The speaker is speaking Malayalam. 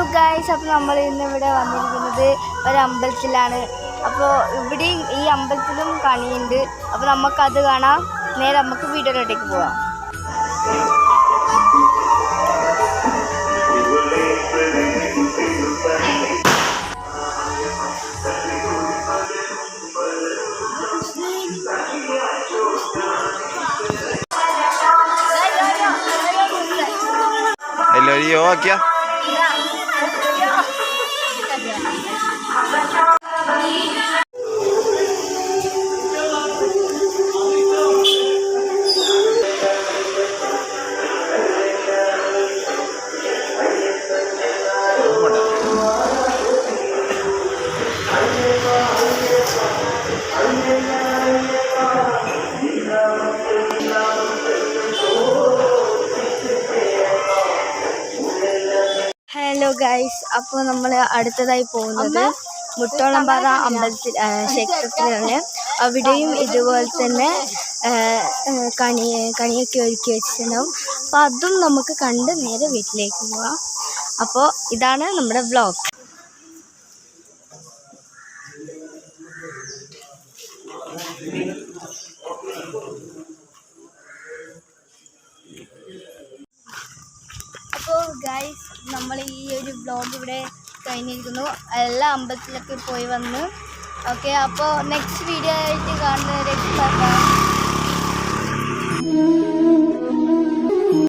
ഹലോ ഗായ്സ് അപ്പോൾ നമ്മൾ ഇന്ന് ഇവിടെ വന്നിരിക്കുന്നത് ഒരു അമ്പലത്തിലാണ്. അപ്പോൾ ഇവിടെയും ഈ അമ്പലത്തിലും കണിയുണ്ട്. അപ്പോൾ നമുക്കത് കാണാം. നേരെ നമുക്ക് വീഡിയോയിലോട്ടേക്ക് പോവാം. എല്ലാവരും യോ ആക്കിയ ഹലോ ഗൈസ് അപ്പോൾ നമ്മൾ അടുത്തതായി പോകുന്നത് മുട്ടോളംപാറ അമ്പലത്തിൽ ക്ഷേത്രത്തിലാണ്. അവിടെയും ഇതുപോലെ തന്നെ കണി കണിയൊക്കെ ഒരുക്കി വെച്ചിട്ടുണ്ടാവും. അപ്പോൾ അതും നമുക്ക് കണ്ട് നേരെ വീട്ടിലേക്ക് പോവാം. അപ്പോൾ ഇതാണ് നമ്മുടെ വ്ളോഗ് അപ്പോൾ ഗൈസ് നമ്മൾ ഈ ഒരു ബ്ലോഗ് ഇവിടെ കഴിഞ്ഞിരിക്കുന്നു. എല്ലാ അമ്പലത്തിലൊക്കെ പോയി വന്ന്. ഓക്കെ അപ്പോൾ നെക്സ്റ്റ് വീഡിയോ ആയിട്ട് കാണുന്നവരേക്ക്